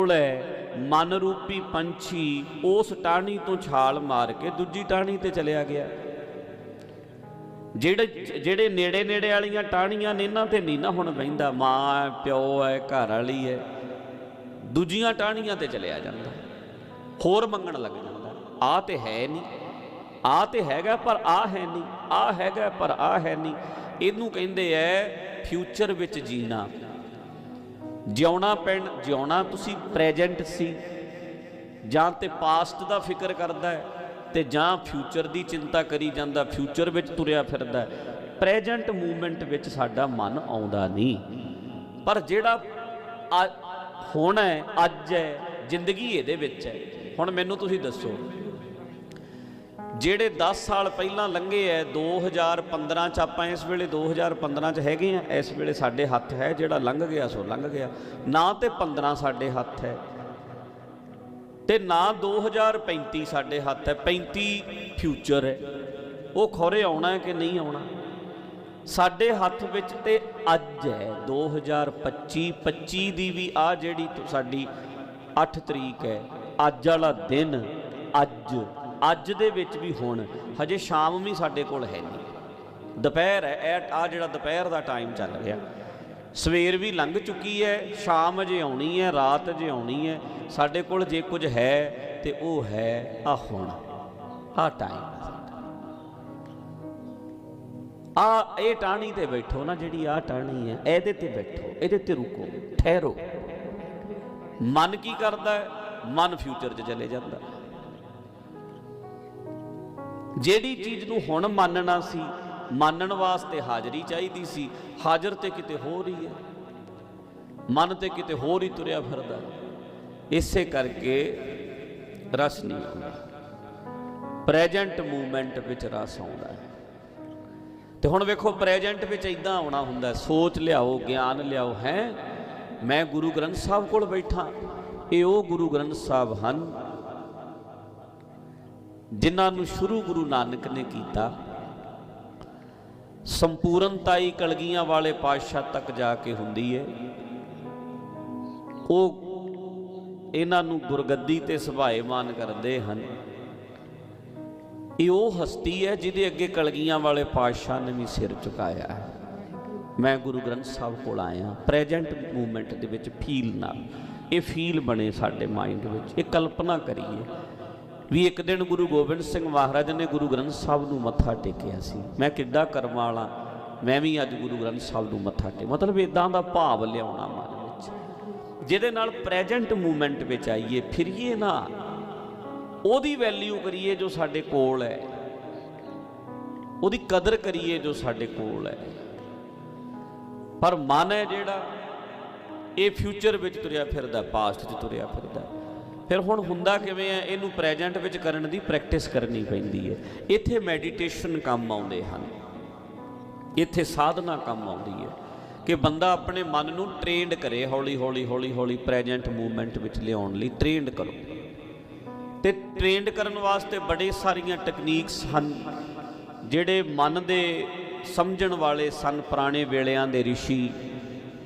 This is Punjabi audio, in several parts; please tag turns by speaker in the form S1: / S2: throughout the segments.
S1: ਕੋਲ ਮਨ ਰੂਪੀ ਪੰਛੀ ਉਸ ਟਾਹਣੀ ਤੋਂ ਛਾਲ ਮਾਰ ਕੇ ਦੂਜੀ ਟਾਹਣੀ ਤੇ ਚਲਿਆ ਗਿਆ। ਜਿਹੜੇ ਜਿਹੜੇ ਨੇੜੇ ਨੇੜੇ ਵਾਲੀਆਂ ਟਾਹਣੀਆਂ ਨੇ ਇਹਨਾਂ ਤੇ ਨਹੀਂ ਨਾ ਹੁਣ ਬਹਿੰਦਾ, ਮਾਂ, ਪਿਓ ਹੈ, ਘਰ ਵਾਲੀ ਹੈ, ਦੂਜੀਆਂ ਟਾਹਣੀਆਂ ਤੇ ਚਲਿਆ ਜਾਂਦਾ। ਹੋਰ ਮੰਗਣ ਲੱਗ ਜਾਂਦਾ। ਆ ਤੇ ਹੈ ਨਹੀਂ। ਆ ਤੇ ਹੈਗਾ ਪਰ ਆ ਹੈ ਨਹੀਂ। ਆ ਹੈਗਾ ਪਰ ਆ ਹੈ ਨਹੀਂ। ਇਹਨੂੰ ਕਹਿੰਦੇ ਐ ਫਿਊਚਰ ਵਿੱਚ ਜੀਣਾ। ਜਿਉਣਾ ਪੈਣ, ਜਿਉਣਾ ਤੁਸੀਂ ਪ੍ਰੈਜੈਂਟ ਸੀ, ਜਾਂ ਤੇ ਪਾਸਟ ਦਾ ਫਿਕਰ ਕਰਦਾ ਹੈ, ਤੇ ਜਾਂ ਫਿਊਚਰ ਦੀ ਚਿੰਤਾ ਕਰੀ ਜਾਂਦਾ ਫਿਊਚਰ ਵਿੱਚ ਤੁਰਿਆ ਫਿਰਦਾ ਪ੍ਰੈਜੈਂਟ ਮੂਵਮੈਂਟ ਵਿੱਚ ਸਾਡਾ ਮਨ ਆਉਂਦਾ ਨਹੀਂ। ਪਰ ਜਿਹੜਾ ਅ- ਹੁਣ ਹੈ, ਅੱਜ ਹੈ, ਜ਼ਿੰਦਗੀ ਇਹਦੇ ਵਿੱਚ ਹੈ। ਹੁਣ ਮੈਨੂੰ ਤੁਸੀਂ ਦੱਸੋ ਜਿਹੜੇ 10 ਸਾਲ ਪਹਿਲਾਂ ਲੰਘੇ ਐ 2015 ਚ ਆਪਾਂ ਇਸ ਵੇਲੇ 2015 ਚ ਹੈਗੇ ਆ, ਇਸ ਵੇਲੇ ਸਾਡੇ ਹੱਥ ਹੈ ਜਿਹੜਾ ਲੰਘ ਗਿਆ ਸੋ ਲੰਘ ਗਿਆ। ਨਾ ਤੇ 15 ਸਾਡੇ ਹੱਥ ਹੈ ਤੇ ਨਾ 2035 ਸਾਡੇ ਹੱਥ ਹੈ 35 ਫਿਊਚਰ ਹੈ। ਉਹ ਖੋਰੇ ਆਉਣਾ ਕਿ ਨਹੀਂ ਆਉਣਾ? ਸਾਡੇ ਹੱਥ ਵਿੱਚ ਤੇ ਅੱਜ ਹੈ 2025 25 ਦੀ ਵੀ ਆ ਜਿਹੜੀ ਸਾਡੀ 8 ਤਰੀਕ ਹੈ, ਅੱਜ ਵਾਲਾ ਦਿਨ, ਅੱਜ। ਅੱਜ ਦੇ ਵਿੱਚ ਵੀ ਹੁਣ, ਹਜੇ ਸ਼ਾਮ ਵੀ ਸਾਡੇ ਕੋਲ ਹੈ ਨਹੀਂ। ਦੁਪਹਿਰ ਹੈ, ਇਹ ਆ ਜਿਹੜਾ ਦੁਪਹਿਰ ਦਾ ਟਾਈਮ ਚੱਲ ਰਿਹਾ। ਸਵੇਰ ਵੀ ਲੰਘ ਚੁੱਕੀ ਹੈ, ਸ਼ਾਮ ਅਜੇ ਆਉਣੀ ਹੈ, ਰਾਤ ਅਜੇ ਆਉਣੀ ਹੈ। ਸਾਡੇ ਕੋਲ ਜੇ ਕੁਝ ਹੈ ਤੇ ਉਹ ਹੈ ਆ ਹੁਣ, ਆ ਟਾਈਮ ਆ, ਇਹ ਟਾਣੀ ਤੇ ਬੈਠੋ ਨਾ, ਜਿਹੜੀ ਆ ਟਾਣੀ ਹੈ, ਇਹਦੇ ਤੇ ਬੈਠੋ, ਇਹਦੇ ਤੇ ਰੁਕੋ, ਠਹਿਰੋ। ਮਨ ਕੀ ਕਰਦਾ ਹੈ? ਮਨ ਫਿਊਚਰ 'ਚ ਚਲੇ ਜਾਂਦਾ। ਹੈ। ਜਿਹੜੀ ਚੀਜ਼ ਨੂੰ ਹੁਣ ਮੰਨਣਾ ਸੀ, ਮੰਨਣ ਵਾਸਤੇ ਹਾਜ਼ਰੀ ਚਾਹੀਦੀ ਸੀ, ਹਾਜ਼ਰ ਤੇ ਕਿਤੇ ਹੋਰ ਹੀ ਹੈ। ਮਨ ਤੇ ਕਿਤੇ ਹੋਰ ਹੀ ਤੁਰਿਆ ਫਿਰਦਾ ਇਸੇ ਕਰਕੇ ਰਸ ਨਹੀਂ ਆਉਂਦਾ। ਪ੍ਰੈਜੈਂਟ ਮੂਵਮੈਂਟ ਵਿੱਚ ਰਸ ਆਉਂਦਾ ਹੈ। ਤੇ ਹੁਣ ਵੇਖੋ ਪ੍ਰੈਜੈਂਟ ਵਿੱਚ ਇਦਾਂ ਆਉਣਾ ਹੁੰਦਾ ਸੋਚ ਲਿਆਓ, ਗਿਆਨ ਲਿਆਓ, ਹੈ? ਮੈਂ ਗੁਰੂ ਗ੍ਰੰਥ ਸਾਹਿਬ ਕੋਲ ਬੈਠਾ। ਇਹ ਉਹ ਗੁਰੂ ਗ੍ਰੰਥ ਸਾਹਿਬ ਹਨ ਜਿਨ੍ਹਾਂ ਨੂੰ ਸ਼ੁਰੂ ਗੁਰੂ ਨਾਨਕ ਨੇ ਕੀਤਾ, ਸੰਪੂਰਨਤਾਈ ਕਲਗੀਆਂ ਵਾਲੇ ਪਾਤਸ਼ਾਹ ਤੱਕ ਜਾ ਕੇ ਹੁੰਦੀ ਹੈ ਉਹ ਇਹਨਾਂ ਨੂੰ ਗੁਰਗੱਦੀ ਤੇ ਸੁਭਾਏਮਾਨ ਕਰਦੇ ਹਨ। ਇਹ ਉਹ ਹਸਤੀ ਹੈ ਜਿਹਦੇ ਅੱਗੇ ਕਲਗੀਆਂ ਵਾਲੇ ਪਾਤਸ਼ਾਹ ਨੇ ਵੀ ਸਿਰ ਝੁਕਾਇਆ ਹੈ। ਮੈਂ ਗੁਰੂ ਗ੍ਰੰਥ ਸਾਹਿਬ ਕੋਲ ਆਇਆ, ਪ੍ਰੈਜੈਂਟ ਮੂਵਮੈਂਟ ਦੇ ਵਿੱਚ ਫੀਲ ਨਾਲ। ਇਹ ਫੀਲ ਬਣੇ ਸਾਡੇ ਮਾਈਂਡ ਵਿੱਚ, ਇਹ ਕਲਪਨਾ ਕਰੀਏ। ਵੀ ਇੱਕ ਦਿਨ ਗੁਰੂ ਗੋਬਿੰਦ ਸਿੰਘ ਮਹਾਰਾਜ ਨੇ ਗੁਰੂ ਗ੍ਰੰਥ ਸਾਹਿਬ ਨੂੰ ਮੱਥਾ ਟੇਕਿਆ ਸੀ। ਮੈਂ ਕਿੱਡਾ ਕਰਮਾਂ ਵਾਲਾ, ਮੈਂ ਵੀ ਅੱਜ ਗੁਰੂ ਗ੍ਰੰਥ ਸਾਹਿਬ ਨੂੰ ਮੱਥਾ ਟੇਕ, ਮਤਲਬ ਇਦਾਂ ਦਾ ਭਾਵ ਲਿਆਉਣਾ ਮਨ ਵਿੱਚ। ਜਿਹਦੇ ਨਾਲ ਪ੍ਰੈਜੈਂਟ ਮੂਮੈਂਟ ਵਿੱਚ ਆਈਏ, ਫਿਰੀਏ ਨਾ। ਉਹਦੀ ਵੈਲਿਊ ਕਰੀਏ ਜੋ ਸਾਡੇ ਕੋਲ ਹੈ। ਉਹਦੀ ਕਦਰ ਕਰੀਏ ਜੋ ਸਾਡੇ ਕੋਲ ਹੈ। ਪਰ ਮਨ ਹੈ ਜਿਹੜਾ, ਇਹ ਫਿਊਚਰ ਵਿੱਚ ਤੁਰਿਆ ਫਿਰਦਾ ਪਾਸਟ 'ਚ ਤੁਰਿਆ ਫਿਰਦਾ। ਫਿਰ ਹੁਣ ਹੁੰਦਾ ਕਿਵੇਂ ਹੈ ਇਹਨੂੰ ਪ੍ਰੈਜੈਂਟ ਵਿੱਚ ਕਰਨ ਦੀ ਪ੍ਰੈਕਟਿਸ ਕਰਨੀ ਪੈਂਦੀ ਹੈ। ਇੱਥੇ ਮੈਡੀਟੇਸ਼ਨ ਕੰਮ ਆਉਂਦੇ ਹਨ। ਇੱਥੇ ਸਾਧਨਾ ਕੰਮ ਆਉਂਦੀ ਹੈ ਕਿ ਬੰਦਾ ਆਪਣੇ ਮਨ ਨੂੰ ਟ੍ਰੇਨਡ ਕਰੇ, ਹੌਲੀ ਹੌਲੀ ਹੌਲੀ ਹੌਲੀ ਪ੍ਰੈਜੈਂਟ ਮੂਵਮੈਂਟ ਵਿੱਚ ਲਿਆਉਣ ਲਈ ਟ੍ਰੇਨਡ ਕਰੋ। ਤੇ ਟ੍ਰੇਨਡ ਕਰਨ ਵਾਸਤੇ ਬੜੇ ਸਾਰੀਆਂ ਟੈਕਨੀਕਸ ਹਨ, ਜਿਹੜੇ ਮਨ ਦੇ ਸਮਝਣ ਵਾਲੇ ਸਨ ਪੁਰਾਣੇ ਵੇਲਿਆਂ ਦੇ ਰਿਸ਼ੀ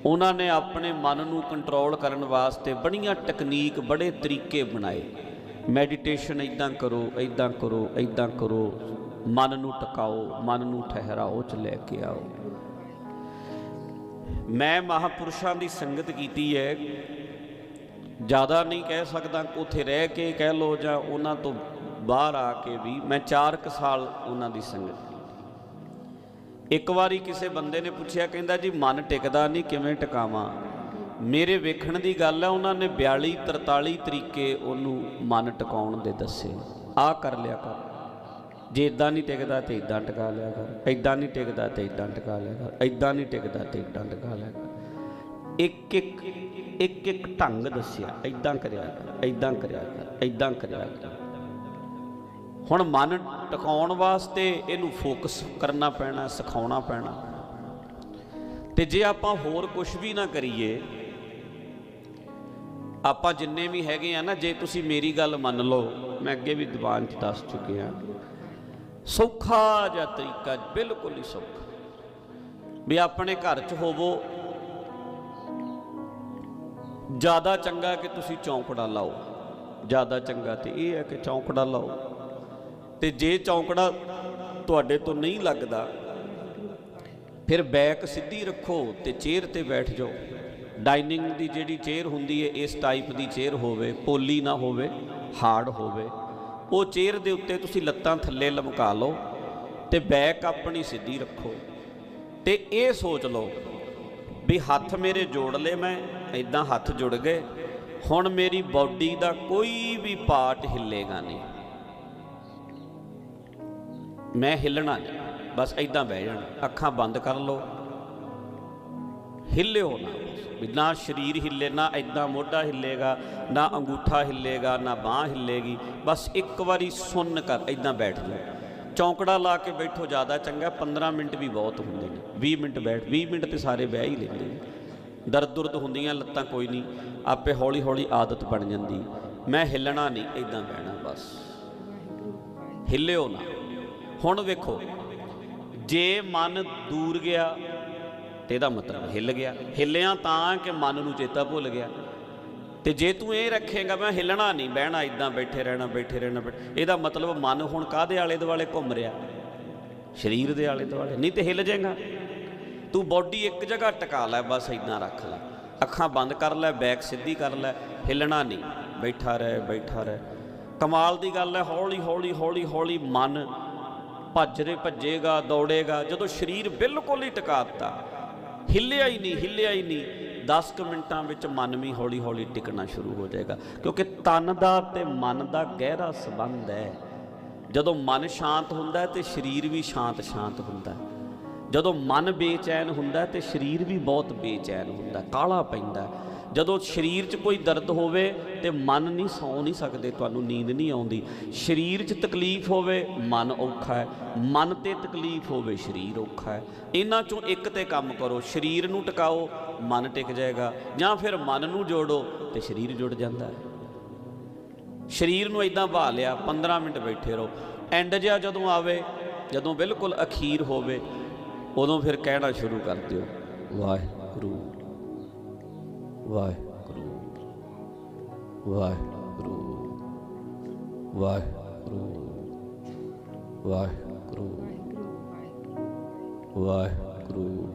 S1: ਉਹਨਾਂ ਨੇ ਆਪਣੇ ਮਨ ਨੂੰ ਕੰਟਰੋਲ ਕਰਨ ਵਾਸਤੇ ਬੜੀਆਂ ਟੈਕਨੀਕ ਬੜੇ ਤਰੀਕੇ ਬਣਾਏ। ਮੈਡੀਟੇਸ਼ਨ ਇਦਾਂ ਕਰੋ ਇਦਾਂ ਕਰੋ ਇਦਾਂ ਕਰੋ। ਮਨ ਨੂੰ ਟਿਕਾਓ, ਮਨ ਨੂੰ ਠਹਿਰਾਓ, ਚ ਲੈ ਕੇ ਆਓ। ਮੈਂ ਮਹਾਪੁਰਸ਼ਾਂ ਦੀ ਸੰਗਤ ਕੀਤੀ ਹੈ। ਜ਼ਿਆਦਾ ਨਹੀਂ ਕਹਿ ਸਕਦਾ ਉੱਥੇ ਰਹਿ ਕੇ ਕਹਿ ਲੋ ਜਾਂ ਉਹਨਾਂ ਤੋਂ ਬਾਹਰ ਆ ਕੇ ਵੀ। ਮੈਂ 4 ਕੁ ਸਾਲ ਉਹਨਾਂ ਦੀ ਸੰਗਤ ਕੀਤੀ। ਇੱਕ ਵਾਰੀ ਕਿਸੇ ਬੰਦੇ ਨੇ ਪੁੱਛਿਆ, ਕਹਿੰਦਾ ਜੀ, ਮਨ ਟਿਕਦਾ ਨਹੀਂ, ਕਿਵੇਂ ਟਿਕਾਵਾਂ? ਮੇਰੇ ਵੇਖਣ ਦੀ ਗੱਲ ਹੈ ਉਹਨਾਂ ਨੇ 42 43 ਤਰੀਕੇ ਉਹਨੂੰ ਮਨ ਟਿਕਾਉਣ ਦੇ ਦੱਸੇ। ਆ ਕਰ ਲਿਆ ਕਰ। ਜੇ ਇਦਾਂ ਨਹੀਂ ਟਿਕਦਾ ਤੇ ਇਦਾਂ ਟਿਕਾ ਲਿਆ ਕਰ। ਇਦਾਂ ਨਹੀਂ ਟਿਕਦਾ ਤੇ ਇਦਾਂ ਟਿਕਾ ਲਿਆ ਕਰ। ਇਦਾਂ ਨਹੀਂ ਟਿਕਦਾ ਤੇ ਇਦਾਂ ਟਿਕਾ ਲਿਆ ਕਰ। ਇੱਕ ਇੱਕ ਇੱਕ ਇੱਕ ਢੰਗ ਦੱਸਿਆ। ਇਦਾਂ ਕਰਿਆ ਕਰ ਇਦਾਂ ਕਰਿਆ ਕਰ ਇਦਾਂ ਕਰਿਆ ਕਰ। ਹੁਣ ਮਨ ਟਿਕਾਉਣ ਵਾਸਤੇ ਇਹਨੂੰ ਫੋਕਸ ਕਰਨਾ ਪੈਣਾ, ਸਿਖਾਉਣਾ ਪੈਣਾ। ਤੇ ਜੇ ਆਪਾਂ ਹੋਰ ਕੁਝ ਵੀ ਨਾ ਕਰੀਏ, ਆਪਾਂ ਜਿੰਨੇ ਵੀ ਹੈਗੇ ਆ ਨਾ, ਜੇ ਤੁਸੀਂ ਮੇਰੀ ਗੱਲ ਮੰਨ ਲਓ, ਮੈਂ ਅੱਗੇ ਵੀ ਦੀਵਾਨ 'ਚ ਦੱਸ ਚੁੱਕਿਆ ਸੌਖਾ ਜਿਹਾ ਤਰੀਕਾ, ਬਿਲਕੁਲ ਹੀ ਸੌਖਾ। ਵੀ ਆਪਣੇ ਘਰ 'ਚ ਹੋਵੋ, ਜ਼ਿਆਦਾ ਚੰਗਾ ਕਿ ਤੁਸੀਂ ਚੌਂਕੜਾ ਲਾਓ। ਜ਼ਿਆਦਾ ਚੰਗਾ ਤੇ ਇਹ ਹੈ ਕਿ ਚੌਂਕੜਾ ਲਾਓ। ਤੇ ਜੇ ਚੌਂਕੜਾ ਤੁਹਾਡੇ ਤੋਂ ਨਹੀਂ ਲੱਗਦਾ, ਫਿਰ ਬੈਕ ਸਿੱਧੀ ਰੱਖੋ ਤੇ ਚੇਅਰ ਤੇ ਬੈਠ ਜਾਓ। ਡਾਈਨਿੰਗ ਦੀ ਜਿਹੜੀ ਚੇਅਰ ਹੁੰਦੀ ਹੈ, ਇਸ ਟਾਈਪ ਦੀ ਚੇਅਰ ਹੋਵੇ, ਪੋਲੀ ਨਾ ਹੋਵੇ, ਹਾਰਡ ਹੋਵੇ, ਉਹ ਚੇਅਰ ਦੇ ਉੱਤੇ ਤੁਸੀਂ ਲੱਤਾਂ ਥੱਲੇ ਲਮਕਾ ਲਓ ਤੇ ਬੈਕ ਆਪਣੀ ਸਿੱਧੀ ਰੱਖੋ। ਤੇ ਇਹ ਸੋਚ ਲਓ ਵੀ ਹੱਥ ਮੇਰੇ ਜੋੜ ਲਏ ਮੈਂ ਇਦਾਂ ਹੱਥ ਜੁੜ ਗਏ, ਹੁਣ ਮੇਰੀ ਬਾਡੀ ਦਾ ਕੋਈ ਵੀ ਪਾਰਟ ਹਿੱਲੇਗਾ ਨਹੀਂ। ਮੈਂ ਹਿੱਲਣਾ ਨਹੀਂ। ਬਸ ਇਦਾਂ ਬਹਿ ਜਾਣਾ। ਅੱਖਾਂ ਬੰਦ ਕਰ ਲਓ। ਹਿੱਲਿਓ ਨਾ। ਵੀ ਨਾ ਸਰੀਰ ਹਿੱਲੇ, ਨਾ ਇਦਾਂ ਮੋਢਾ ਹਿੱਲੇਗਾ, ਨਾ ਅੰਗੂਠਾ ਹਿੱਲੇਗਾ, ਨਾ ਬਾਹ ਹਿੱਲੇਗੀ। ਬਸ ਇੱਕ ਵਾਰੀ ਸੁੰਨ ਕਰ ਇਦਾਂ ਬੈਠ ਜਾਓ ਚੌਂਕੜਾ ਲਾ ਕੇ ਬੈਠੋ ਜ਼ਿਆਦਾ ਚੰਗਾ। 15 ਮਿੰਟ ਵੀ ਬਹੁਤ ਹੁੰਦੇ ਨੇ। 20 ਮਿੰਟ ਬੈਠ 20 ਮਿੰਟ ਤੇ ਸਾਰੇ ਬਹਿ ਹੀ ਲੈਂਦੇ ਨੇ। ਦਰਦ ਦੁਰਦ ਹੁੰਦੀਆਂ, ਲੱਤਾਂ ਕੋਈ ਨਹੀਂ। ਆਪੇ ਹੌਲੀ ਹੌਲੀ ਆਦਤ ਬਣ ਜਾਂਦੀ। ਮੈਂ ਹਿੱਲਣਾ ਨਹੀਂ ਇਦਾਂ ਬਹਿਣਾ ਬਸ। ਹਿੱਲਿਓ ਨਾ। ਹੁਣ ਵੇਖੋ, ਜੇ ਮਨ ਦੂਰ ਗਿਆ ਤੇ ਇਹਦਾ ਮਤਲਬ ਹਿੱਲ ਗਿਆ। ਹਿੱਲਿਆ ਤਾਂ ਕਿ ਮਨ ਨੂੰ ਚੇਤਾ ਭੁੱਲ ਗਿਆ। ਤੇ ਜੇ ਤੂੰ ਇਹ ਰੱਖੇਗਾ, ਮੈਂ ਹਿੱਲਣਾ ਨਹੀਂ, ਬਹਿਣਾ ਇਦਾਂ, ਬੈਠੇ ਰਹਿਣਾ ਬੈਠੇ ਰਹਿਣਾ, ਬੈਠ- ਇਹਦਾ ਮਤਲਬ ਮਨ ਹੁਣ ਕਾਦੇ ਆਲੇ ਦੁਆਲੇ ਘੁੰਮ ਰਿਹਾ? ਸਰੀਰ ਦੇ ਆਲੇ ਦੁਆਲੇ। ਨਹੀਂ ਤੇ ਹਿੱਲ ਜਾਏਗਾ। ਤੂੰ ਬਾਡੀ ਇੱਕ ਜਗ੍ਹਾ ਟਿਕਾ ਲੈ, ਬਸ ਇਦਾਂ ਰੱਖ ਲੈ। ਅੱਖਾਂ ਬੰਦ ਕਰ ਲੈ, ਬੈਕ ਸਿੱਧੀ ਕਰ ਲੈ। ਹਿੱਲਣਾ ਨਹੀਂ। ਬੈਠਾ ਰਹਿ ਬੈਠਾ ਰਹਿ। ਕਮਾਲ ਦੀ ਗੱਲ ਹੈ ਹੌਲੀ ਹੌਲੀ ਹੌਲੀ ਹੌਲੀ ਮਨ ਭੱਜਰੇ ਭੱਜੇਗਾ, ਦੌੜੇਗਾ, ਜਦੋਂ ਸਰੀਰ ਬਿਲਕੁਲ ਹੀ ਟਿਕਾਤਾ ਹਿੱਲਿਆ ਹੀ ਨਹੀਂ, ਹਿੱਲਿਆ ਹੀ ਨਹੀਂ। 10 ਕੁ ਮਿੰਟਾਂ ਵਿੱਚ ਮਨ ਵੀ ਹੌਲੀ ਹੌਲੀ ਟਿਕਣਾ ਸ਼ੁਰੂ ਹੋ ਜਾਏਗਾ। ਕਿਉਂਕਿ ਤਨ ਦਾ ਤੇ ਮਨ ਦਾ ਗਹਿਰਾ ਸੰਬੰਧ ਹੈ। ਜਦੋਂ ਮਨ ਸ਼ਾਂਤ ਹੁੰਦਾ ਹੈ ਤੇ ਸਰੀਰ ਵੀ ਸ਼ਾਂਤ ਸ਼ਾਂਤ ਹੁੰਦਾ ਜਦੋਂ ਮਨ ਬੇਚੈਨ ਹੁੰਦਾ ਹੈ ਤੇ ਸਰੀਰ ਵੀ ਬਹੁਤ ਬੇਚੈਨ ਹੁੰਦਾ ਕਾਲਾ ਪੈਂਦਾ ਜਦੋਂ ਸਰੀਰ 'ਚ ਕੋਈ ਦਰਦ ਹੋਵੇ ਤੇ ਮਨ ਨਹੀਂ ਸੌ ਨਹੀਂ ਸਕਦੇ, ਤੁਹਾਨੂੰ ਨੀਂਦ ਨਹੀਂ ਆਉਂਦੀ। ਸਰੀਰ 'ਚ ਤਕਲੀਫ ਹੋਵੇ, ਮਨ ਔਖਾ ਹੈ। ਮਨ ਤੇ ਤਕਲੀਫ ਹੋਵੇ, ਸਰੀਰ ਔਖਾ ਹੈ। ਇਹਨਾਂ 'ਚੋਂ ਇੱਕ ਤੇ ਕੰਮ ਕਰੋ, ਸਰੀਰ ਨੂੰ ਟਿਕਾਓ, ਮਨ ਟਿਕ ਜਾਏਗਾ। ਜਾਂ ਫਿਰ ਮਨ ਨੂੰ ਜੋੜੋ ਤੇ ਸਰੀਰ ਜੁੜ ਜਾਂਦਾ ਹੈ। ਸਰੀਰ ਨੂੰ ਇਦਾਂ ਬਹਾ ਲਿਆ 15 ਮਿੰਟ ਬੈਠੇ ਰਹੋ। ਐਂਡ ਜਿਹਾ ਜਦੋਂ ਆਵੇ, ਜਦੋਂ ਬਿਲਕੁਲ ਅਖੀਰ ਹੋਵੇ, ਉਦੋਂ ਫਿਰ ਕਹਿਣਾ ਸ਼ੁਰੂ ਕਰ ਦਿਓ, ਵਾਹਿਗੁਰੂ। ਵਾਹਿਗੁਰੂ। ਵਾਹਿਗੁਰੂ। ਵਾਹਿਗੁਰੂ। ਵਾਹਿਗੁਰੂ। ਵਾਹਿਗੁਰੂ।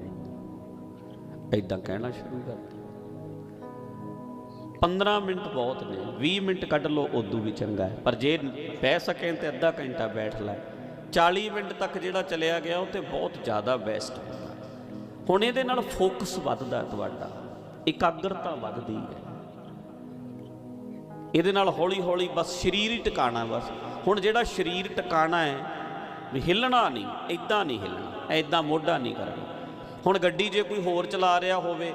S1: ਇਦਾਂ ਕਹਿਣਾ ਸ਼ੁਰੂ ਕਰ ਦਿਓ 15 ਮਿੰਟ ਬਹੁਤ ਨੇ 20 ਮਿੰਟ ਕੱਢ ਲਓ, ਉਦੋਂ ਵੀ ਚੰਗਾ ਹੈ। ਪਰ ਜੇ ਬਹਿ ਸਕੇ ਤੇ ਅੱਧਾ ਘੰਟਾ ਬੈਠ ਲੈ। 40 ਮਿੰਟ ਤੱਕ ਜਿਹੜਾ ਚਲਿਆ ਗਿਆ, ਉਹ ਤੇ ਬਹੁਤ ਜ਼ਿਆਦਾ ਬੈਸਟ ਹੁਣ ਇਹਦੇ ਨਾਲ ਫੋਕਸ ਵੱਧਦਾ ਤੁਹਾਡਾ। ਇਕਾਗਰਤਾ ਵੱਧਦੀ ਹੈ। ਇਹਦੇ ਨਾਲ ਹੌਲੀ ਹੌਲੀ ਬਸ ਸਰੀਰ ਹੀ ਟਿਕਾਣਾ ਬਸ। ਹੁਣ ਜਿਹੜਾ ਸਰੀਰ ਟਿਕਾਣਾ ਹੈ, ਵੀ ਹਿੱਲਣਾ ਨਹੀਂ ਇਦਾਂ ਨਹੀਂ ਹਿੱਲਣਾ ਐਦਾਂ ਮੋਢਾ ਨਹੀਂ ਕਰਨਾ। ਹੁਣ ਗੱਡੀ ਜੇ ਕੋਈ ਹੋਰ ਚਲਾ ਰਿਹਾ ਹੋਵੇ,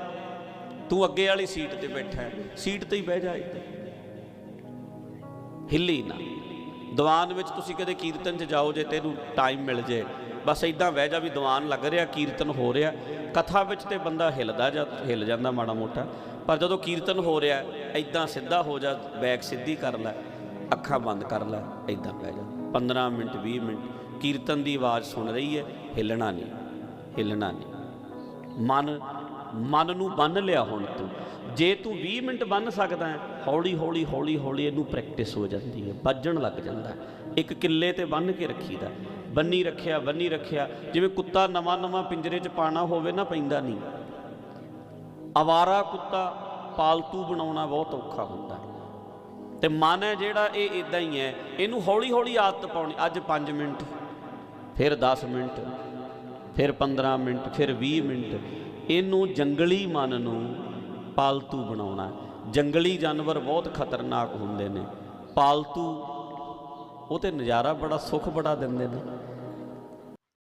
S1: ਤੂੰ ਅੱਗੇ ਵਾਲੀ ਸੀਟ ਤੇ ਬੈਠਾ ਸੀਟ ਤੇ ਹੀ ਬਹਿ ਜਾ ਇੱਥੇ। ਹਿੱਲੀ ਨਾ। ਦੀਵਾਨ ਵਿੱਚ ਤੁਸੀਂ ਕਦੇ ਕੀਰਤਨ 'ਚ ਜਾਓ ਜੇ ਤੈਨੂੰ ਟਾਈਮ ਮਿਲ ਜੇ। ਬਸ ਇਦਾਂ ਬਹਿ ਜਾ ਵੀ ਦੀਵਾਨ ਲੱਗ ਰਿਹਾ, ਕੀਰਤਨ ਹੋ ਰਿਹਾ। ਕਥਾ ਵਿੱਚ ਤੇ ਬੰਦਾ ਹਿੱਲਦਾ ਜਾਂ ਹਿੱਲ ਜਾਂਦਾ ਮਾੜਾ ਮੋਟਾ, ਪਰ ਜਦੋਂ ਕੀਰਤਨ ਹੋ ਰਿਹਾ ਇਦਾਂ ਸਿੱਧਾ ਹੋ ਜਾ, ਬੈਕ ਸਿੱਧੀ ਕਰ ਲੈ, ਅੱਖਾਂ ਬੰਦ ਕਰ ਲੈ ਇਦਾਂ ਪੈ ਜਾ। 15 ਮਿੰਟ 20 ਮਿੰਟ, ਕੀਰਤਨ ਦੀ ਆਵਾਜ਼ ਸੁਣ ਰਹੀ ਹੈ, ਹਿੱਲਣਾ ਨਹੀਂ ਹਿੱਲਣਾ ਨਹੀਂ। ਮਨ ਮਨ ਨੂੰ ਬੰਨ ਲਿਆ ਹੁਣ ਤੂੰ। ਜੇ ਤੂੰ 20 ਮਿੰਟ ਬੰਨ ਸਕਦਾ ਹੈ, ਹੌਲੀ ਹੌਲੀ ਹੌਲੀ ਹੌਲੀ ਇਹਨੂੰ ਪ੍ਰੈਕਟਿਸ ਹੋ ਜਾਂਦੀ ਹੈ, ਵੱਜਣ ਲੱਗ ਜਾਂਦਾ ਇੱਕ ਕਿੱਲੇ ਤੇ ਬੰਨ ਕੇ ਰੱਖੀਦਾ। ਬੰਨੀ ਰੱਖਿਆ ਬੰਨੀ ਰੱਖਿਆ। ਜਿਵੇਂ ਕੁੱਤਾ ਨਵਾਂ ਨਵਾਂ ਪਿੰਜਰੇ 'ਚ ਪਾਣਾ ਹੋਵੇ ਨਾ, ਪੈਂਦਾ ਨਹੀਂ। ਆਵਾਰਾ ਕੁੱਤਾ ਪਾਲਤੂ ਬਣਾਉਣਾ ਬਹੁਤ ਔਖਾ ਹੁੰਦਾ। ਹੈ। ਤੇ ਮਨ ਹੈ ਜਿਹੜਾ ਇਹ ਇਦਾਂ ਹੀ ਹੈ। ਇਹਨੂੰ ਹੌਲੀ ਹੌਲੀ ਆਦਤ ਪਾਉਣੀ। ਅੱਜ 5 ਮਿੰਟ, ਫਿਰ 10 ਮਿੰਟ, ਫਿਰ 15 ਮਿੰਟ, ਫਿਰ 20 ਮਿੰਟ। ਇਹਨੂੰ ਜੰਗਲੀ ਮਨ ਨੂੰ ਪਾਲਤੂ ਬਣਾਉਣਾ। ਜੰਗਲੀ ਜਾਨਵਰ ਬਹੁਤ ਖਤਰਨਾਕ ਹੁੰਦੇ ਨੇ। ਪਾਲਤੂ ਉਹ ਤੇ ਨਜ਼ਾਰਾ ਬੜਾ ਸੁੱਖ ਬੜਾ ਦਿੰਦੇ ਨੇ।